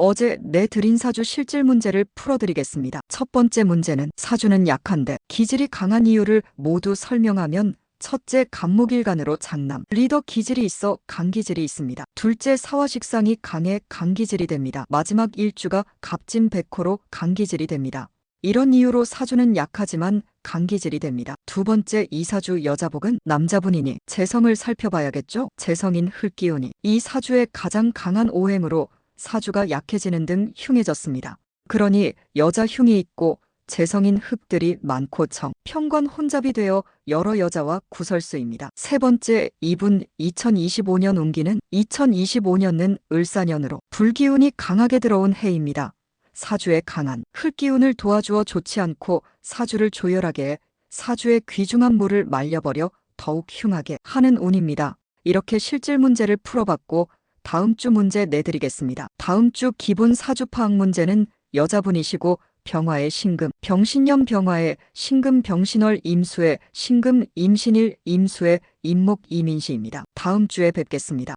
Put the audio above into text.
어제 내드린 사주 실질 문제를 풀어드리겠습니다. 첫 번째 문제는 사주는 약한데 기질이 강한 이유를 모두 설명하면 첫째 간목일간으로 장남, 리더 기질이 있어 강기질이 있습니다. 둘째 사화식상이 강해 강기질이 됩니다. 마지막 일주가 갑진백호로 강기질이 됩니다. 이런 이유로 사주는 약하지만 강기질이 됩니다. 두 번째 이사주 여자복은 남자분이니 재성을 살펴봐야겠죠? 재성인 흙기운이 이 사주의 가장 강한 오행으로 사주가 약해지는 등 흉해졌습니다. 그러니 여자 흉이 있고 재성인 흙들이 많고 정, 평관 혼잡이 되어 여러 여자와 구설수입니다. 세 번째, 이분 2025년 운기는 2025년은 을사년으로 불기운이 강하게 들어온 해입니다. 사주의 강한 흙기운을 도와주어 좋지 않고 사주를 조열하게 해 사주의 귀중한 물을 말려버려 더욱 흉하게 하는 운입니다. 이렇게 실질 문제를 풀어봤고 다음 주 문제 내드리겠습니다. 다음 주 기본 사주 파악 문제는 여자분이시고 병화의 신금, 병신년 병화의 신금 병신월 임수의 신금 임신일 임수의 임목 이민시입니다. 다음 주에 뵙겠습니다.